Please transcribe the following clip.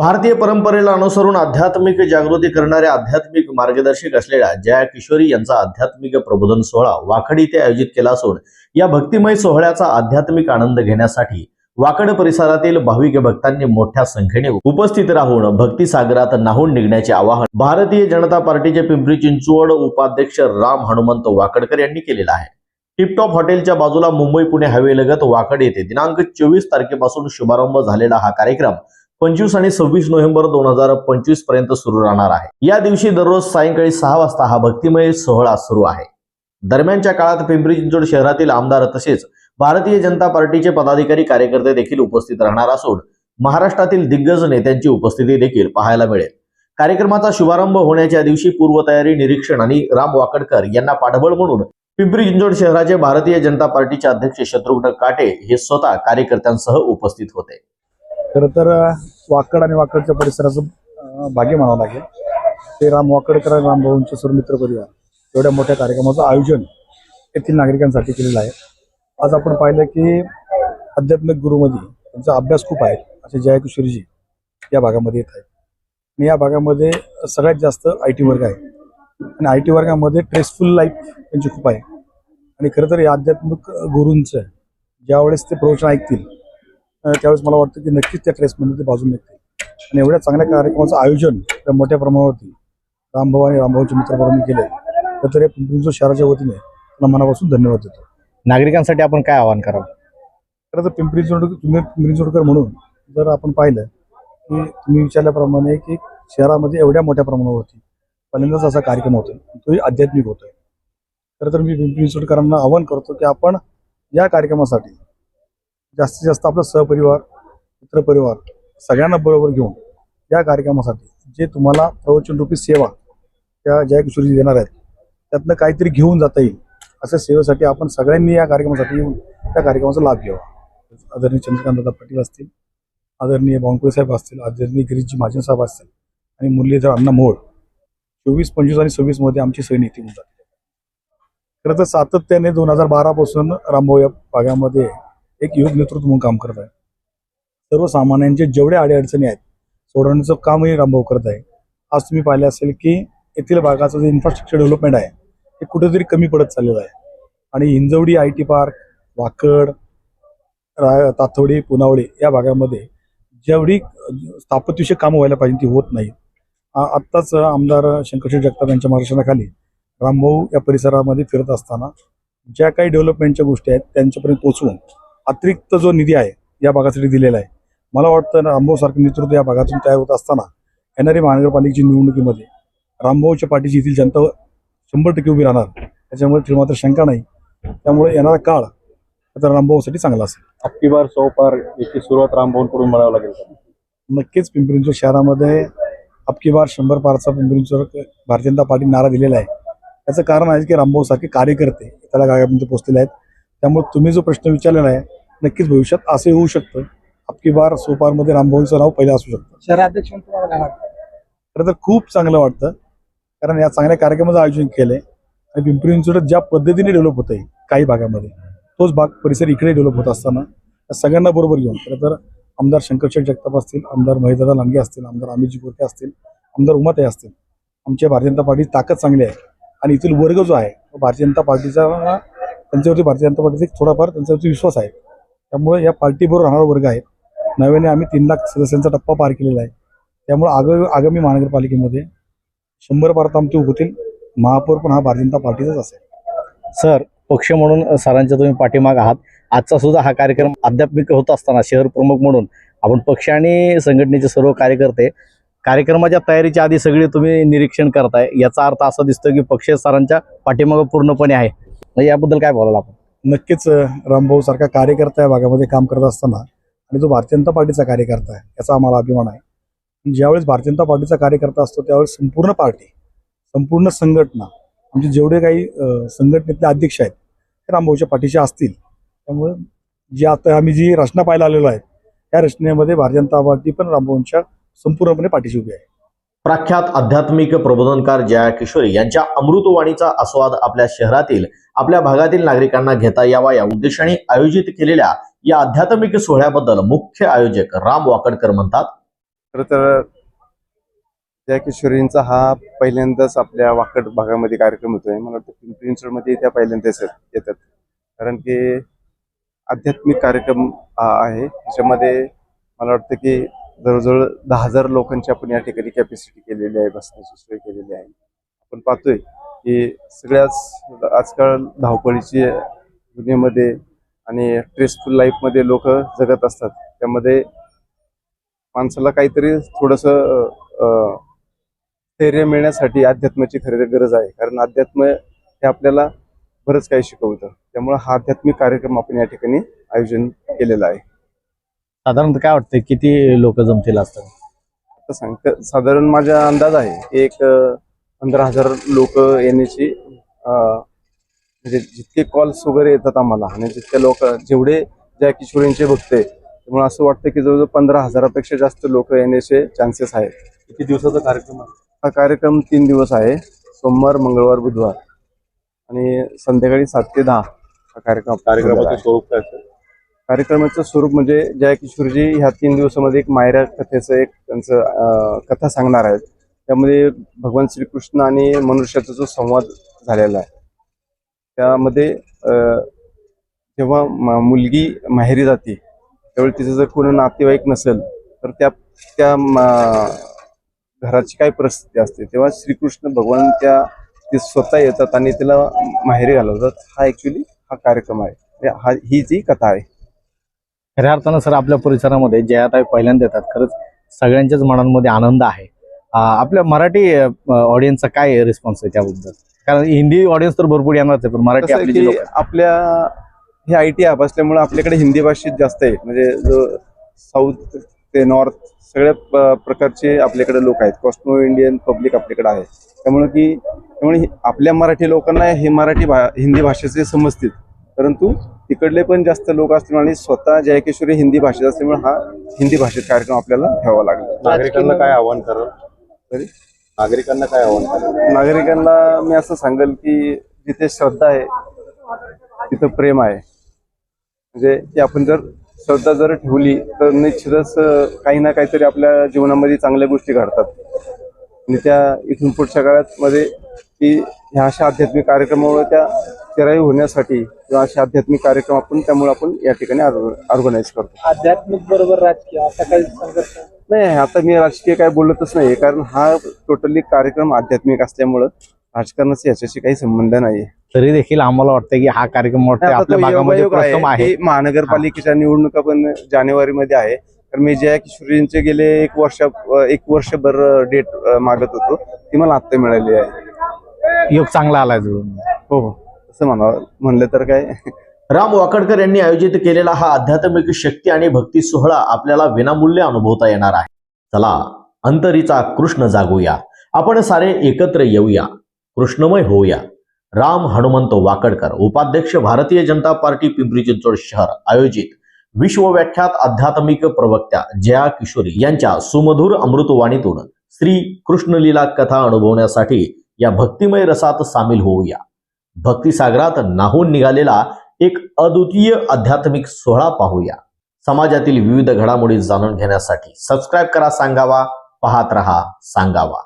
भारतीय परंपरेला अनुसरून आध्यात्मिक जागृती करणाऱ्या आध्यात्मिक मार्गदर्शक असलेल्या जया किशोरी यांचा आध्यात्मिक प्रबोधन सोहळा वाकड इथे आयोजित केला असून या भक्तिमय सोहळ्याचा आध्यात्मिक आनंद घेण्यासाठी वाकड परिसरातील भाविक भक्तांनी मोठ्या संख्येने उपस्थित राहून भक्तिसागरात नाहून निघण्याचे आवाहन भारतीय जनता पार्टीचे पिंपरी चिंचवड उपाध्यक्ष राम हनुमंत वाकडकर यांनी केलेलं आहे. टिपटॉप हॉटेलच्या बाजूला मुंबई पुणे हायवे लगत वाकड येथे दिनांक चोवीस तारखेपासून शुभारंभ झालेला हा कार्यक्रम पंचवीस आणि सव्वीस नोव्हेंबर दोन हजार पंचवीसपर्यंत सुरू राहणार आहे. या दिवशी दररोज सायंकाळी सहा वाजता हा भक्तिमय सोहळा सुरू आहे. दरम्यानच्या काळात पिंपरी चिंचवड शहरातील आमदार तसेच भारतीय जनता पार्टीचे पदाधिकारी कार्यकर्ते देखील उपस्थित राहणार असून महाराष्ट्रातील दिग्गज नेत्यांची उपस्थिती देखील पाहायला मिळेल. कार्यक्रमाचा शुभारंभ होण्याच्या दिवशी पूर्वतयारी निरीक्षण आणि राम वाकडकर यांना पाठबळ म्हणून पिंपरी चिंचवड शहराचे भारतीय जनता पार्टीचे अध्यक्ष शत्रुघ्न काटे हे स्वतः कार्यकर्त्यांसह उपस्थित होते. खरं तर वाकड आणि वाकडच्या परिसराचं भाग्य म्हणावं लागेल. ते राम वाकडकर आणि रामभाऊंचे सुरमित्र परिवार एवढ्या मोठ्या कार्यक्रमाचं आयोजन येथील नागरिकांसाठी केलेलं आहे. आज आपण पाहिलं की आध्यात्मिक गुरुमध्ये त्यांचा अभ्यास खूप आहे. असे जयकिशोरीजी या भागामध्ये येत आहेत. आणि या भागामध्ये सगळ्यात जास्त आय टी वर्ग आहे. आणि आय टी वर्गामध्ये ट्रेसफुल लाईफ त्यांची खूप आहे. आणि खरं तर या आध्यात्मिक गुरूंचं ज्यावेळेस ते प्रवचन ऐकतील त्यावेळेस मला वाटतं की नक्कीच त्या ट्रेसमध्ये ते बाजून निघतील. आणि एवढ्या चांगल्या कार्यक्रमाचं आयोजन त्या मोठ्या प्रमाणावरती रामभाऊ आणि रामभाऊच्या मित्रपरांनी केलं तर तर या पिंपरी शहराच्या वतीने त्यांना मनापासून धन्यवाद देतो. नागरिकांसाठी आपण काय आवाहन करावं खरं तर पिंपरी चिंचवड तुम्ही पिंपरी चिंचवडकर म्हणून जर आपण पाहिलं की तुम्ही विचारल्याप्रमाणे की शहरामध्ये एवढ्या मोठ्या प्रमाणावरती पहिल्यांदाच असा कार्यक्रम होतोय. तोही आध्यात्मिक होतोय. खरं तर मी पिंपरी चिंचवडकरांना आवाहन करतो की आपण या कार्यक्रमासाठी जास्तीत जास्त आपला सहपरिवार मित्रपरिवार सगळ्यांना बरोबर घेऊन या कार्यक्रमासाठी जे तुम्हाला प्रवचनरूपी सेवा त्या ज्या किशोरी देणार आहेत त्यातनं काहीतरी घेऊन जाता येईल अशा सेवेसाठी आपण सगळ्यांनी या कार्यक्रमासाठी येऊन त्या कार्यक्रमाचा लाभ घ्यावा. आदरणीय चंद्रकांतदादा पाटील असतील आदरणीय बावनकुळे साहेब असतील आदरणीय गिरीशजी महाजन साहेब असतील आणि मुरलीधर अण्णा मोहोळ चोवीस पंचवीस आणि सव्वीसमध्ये आमची सहनिती होऊन जाते खरं तर सातत्याने दोन हजार बारापासून रामभाऊ या भागामध्ये एक योग नेतृत्व म्हणून काम करत आहे. सर्वसामान्यांचे जेवढे अडीअडचणी आहेत सोडवण्याचं कामही रामभाऊ करत आहे. आज तुम्ही पाहिले असेल की येथील भागाचं जे इन्फ्रास्ट्रक्चर डेव्हलपमेंट आहे ते कुठेतरी कमी पडत चाललेलं आहे. आणि Hinjawadi I T park Wakad रा ताथोडी पुनावडी या भागामध्ये जेवढी स्थापत्यविषयक कामं व्हायला पाहिजे ती होत नाहीत. आत्ताच आमदार शंकरशेठ जगताप यांच्या मार्गदर्शनाखाली रामभाऊ या परिसरामध्ये फिरत असताना ज्या काही डेव्हलपमेंटच्या गोष्टी आहेत त्यांच्यापर्यंत पोचवून अतिरिक्त जो निधी आहे या भागासाठी दिलेला आहे. मला वाटतं रामभाऊ सारखं नेतृत्व या भागातून तयार होत असताना येणारी महानगरपालिकेची निवडणुकीमध्ये रामभाऊच्या पाठीची येथील जनता शंभर टक्के उभी राहणार. त्याच्यामुळे तिला मात्र शंका नाही. त्यामुळे येणारा काळ आता रामभाऊसाठी चांगला असेल. अबकी बार सौ पार याची सुरुवात रामभाऊंकडून म्हणावं लागेल? नक्कीच पिंपरी चिंचवड शहरामध्ये अबकी बार शंभर पारचा पिंपरी चिंचवड भारतीय जनता पार्टी नारा दिलेला आहे. त्याचं कारण आहे की रामभाऊ सारखे कार्यकर्ते त्याला गाड्यापर्यंत पोहोचलेले आहेत. त्यामुळे तुम्ही जो प्रश्न विचारलेला आहे नक्कीच भविष्यात असं होऊ शकतं. अबकी बार सोपारमध्ये रामभाऊचं नाव पहिलं असू शकतं. शहराध्यक्ष म्हणून तुम्हाला काय वाटतं? खरं तर खूप चांगलं वाटतं. कारण या चांगल्या कार्यक्रमाचं आयोजन केलंय. आणि पिंपरी चिंचवड ज्या पद्धतीने डेव्हलप होत आहे काही भागामध्ये तोच भाग परिसर इकडे डेव्हलप होत असताना या सगळ्यांना बरोबर घेऊन खरं तर आमदार शंकरशेठ जगताप असतील आमदार महेदादा लांडगे असतील आमदार अमितजी गोरखे असतील आमदार उमाताई असतील आमच्या भारतीय जनता पार्टीची ताकद चांगली आहे. आणि इथील वर्ग जो आहे तो भारतीय जनता पार्टीचा त्यांच्यावरती भारतीय जनता पार्टीचा एक थोडाफार त्यांच्यावरती विश्वास आहे. त्यामुळे या पार्टीबरोबर राहणारा वर्ग आहे. नव्याने आम्ही तीन लाख सदस्यांचा टप्पा पार केलेला आहे. त्यामुळे आगामी आगामी महानगरपालिकेमध्ये शंभर पार्ट आमचे होतील महापौर पण हा भारतीय जनता पार्टीचाच असेल. सर पक्ष म्हणून सरांच्या तुम्ही पाठीमाग आहात. आजचा सुद्धा हा कार्यक्रम आध्यात्मिक होत असताना शहर प्रमुख म्हणून आपण पक्ष आणि संघटनेचे सर्व कार्यकर्ते कार्यक्रमाच्या तयारीच्या आधी सगळे तुम्ही निरीक्षण करताय. याचा अर्थ असा दिसतो की पक्ष सरांच्या पाठीमागं पूर्णपणे आहे. याबद्दल काय बोलाल आपण? नक्कीच रामभाऊ सारखा कार्यकर्ता या भागामध्ये काम करत असताना आणि तो भारतीय जनता पार्टीचा कार्यकर्ता आहे याचा आम्हाला अभिमान आहे. ज्यावेळेस भारतीय जनता पार्टीचा कार्यकर्ता असतो त्यावेळेस संपूर्ण पार्टी संपूर्ण संघटना म्हणजे जेवढे काही संघटनेतले अध्यक्ष आहेत ते रामभाऊच्या पाठीचे असतील. त्यामुळे जी आता आम्ही जी रचना पाहायला आलेलो आहे त्या रचनेमध्ये भारतीय जनता पार्टी पण रामभाऊंच्या संपूर्णपणे पाठीशी उभी आहे. प्रख्यात आध्यात्मिक प्रबोधनकार जया किशोरी यांच्या अमृतवाणीचा आस्वाद आपल्या शहरातील आपल्या भागातील नागरिकांना घेता यावा या उद्देशाने आयोजित केलेल्या या आध्यात्मिक सोहळ्याबद्दल मुख्य आयोजक राम वाकडकर म्हणतात. खरं तर जया किशोरींचा हा पहिल्यांदाच आपल्या वाकड भागामध्ये कार्यक्रम होतोय. मला वाटतं पिंपरी त्या पहिल्यांदाच येतात. कारण की आध्यात्मिक कार्यक्रम हा आहे. त्याच्यामध्ये मला वाटतं की जवळजवळ दहा हजार लोकांची आपण या ठिकाणी कॅपॅसिटी केलेली आहे बसण्याची सोय केलेली आहे. आपण पाहतोय की सगळ्याच आजकाल धावपळीची दुनियेमध्ये आणि स्ट्रेसफुल लाईफमध्ये लोक जगत असतात. त्यामध्ये माणसाला काहीतरी थोडंसं धैर्य मिळण्यासाठी अध्यात्माची खरी गरज आहे. कारण अध्यात्म हे आपल्याला बरंच काही शिकवतं. त्यामुळं हा आध्यात्मिक कार्यक्रम आपण या ठिकाणी आयोजन केलेला आहे. साधारणतः काय वाटतं किती लोक जमतील असतात आता सांगत साधारण माझा अंदाज आहे एक पंधरा हजार लोक येण्याची म्हणजे जितके कॉल्स वगैरे येतात आम्हाला आणि जितके लोक जेवढे ज्या किशोरींचे बघते त्यामुळे असं वाटतं की जवळजवळ पंधरा हजारापेक्षा जास्त लोक येण्याचे चान्सेस आहेत. किती दिवसाचा कार्यक्रम आहे? हा कार्यक्रम तीन दिवस आहे सोमवार मंगळवार बुधवार. आणि संध्याकाळी सात ते दहा हा कार्यक्रम कार्यक्रमाचं. स्वरूप काय असेल? कार्यक्रमाचं स्वरूप म्हणजे जया किशोरजी ह्या तीन दिवसामध्ये एक मायरा कथेचं एक त्यांचं कथा सांगणार आहेत. त्यामध्ये भगवान श्रीकृष्ण आणि मनुष्याचा जो संवाद झालेला आहे. त्यामध्ये जेव्हा म- मुलगी माहेरी जाते त्यावेळी तिचं जर कोणी नातेवाईक नसेल तर त्या त्या घराची काय परिस्थिती असते? तेव्हा श्रीकृष्ण भगवान त्या ते स्वतः येतात आणि तिला माहेरी घालवतात. हा ॲक्च्युली हा कार्यक्रम आहे. म्हणजे हा ही जी कथा आहे. खऱ्या अर्थानं सर आपल्या परिसरामध्ये जयाताई पहिल्यांदा येतात खरंच सगळ्यांच्याच मनांमध्ये आनंद आहे. आपल्या मराठी ऑडियन्सचा काय रिस्पॉन्स आहे त्याबद्दल? कारण हिंदी ऑडियन्स तर भरपूर येणारच आहे पण मराठी आपली आपल्या हे आय टी ॲप असल्यामुळे आपल्याकडे हिंदी भाषेत जास्त आहे. म्हणजे जो साऊथ ते नॉर्थ सगळ्या प्रकारचे आपल्याकडे लोक आहेत. कॉस्मो इंडियन पब्लिक आपल्याकडे आहे. त्यामुळे की त्यामुळे आपल्या मराठी लोकांना हे मराठी भा हिंदी भाषेचे समजतील. परंतु तिकडले पण जास्त लोक असल्यामुळे आणि स्वतः जयकिशोरी हिंदी भाषेत असल्यामुळे हा हिंदी भाषेत कार्यक्रम आपल्याला ठेवावा लागला. नागरिकांना काय आव्हान तरी? नागरिकांना काय आव्हान कराल नागरिकांना मी असं सांगेल की जिथे श्रद्धा आहे तिथं प्रेम आहे. म्हणजे की आपण जर श्रद्धा जर ठेवली तर निश्चितच काही ना काहीतरी आपल्या जीवनामध्ये चांगल्या गोष्टी घडतात. आणि त्या इथून पुढच्या काळात मध्ये की ह्या अशा आध्यात्मिक कार्यक्रमामुळे त्या चिराई होण्यासाठी किंवा असे आध्यात्मिक कार्यक्रम आपण त्यामुळे आपण या ठिकाणी ऑर्गनाईज करतो. आध्यात्मिक बरोबर राजकीय असा काही संघर्ष? नाही आता मी राजकीय काय बोलतच नाही कारण हा टोटली कार्यक्रम आध्यात्मिक असल्यामुळं राजकारणाचा याच्याशी काही संबंध नाही तरी देखील आम्हाला वाटतं की हा कार्यक्रम आता आपल्या तो भागामध्ये प्रथम आहे. महानगरपालिकेच्या निवडणुका पण जानेवारी मध्ये आहे. तर मी जया किशोरींचे गेले एक वर्ष एक वर्षभर डेट मागत होतो ती मला आत्ता मिळाली आहे. योग चांगला आलाय जुळून हो हो. असं म्हणावं म्हणलं तर काय? राम वाकडकर यांनी आयोजित केलेला हा आध्यात्मिक शक्ती आणि भक्ती सोहळा आपल्याला विनामूल्य अनुभवता येणार आहे. चला अंतरीचा कृष्ण जागूया. आपण सारे एकत्र येऊया. कृष्णमय होऊया. राम हनुमंत वाकडकर उपाध्यक्ष भारतीय जनता पार्टी पिंपरी चिंचवड शहर आयोजित विश्वव्याख्यात आध्यात्मिक प्रवक्त्या जया किशोरी यांच्या सुमधुर अमृतवाणीतून श्री कृष्णलीला कथा अनुभवण्यासाठी या भक्तिमय रसात सामील होऊया. भक्तिसागरात नाहून निघालेला एक अद्वितीय आध्यात्मिक सोहळा पाहूया. समाजातील विविध घडामोडी जाणून घेण्यासाठी सबस्क्राईब करा सांगावा पाहत रहा सांगावा.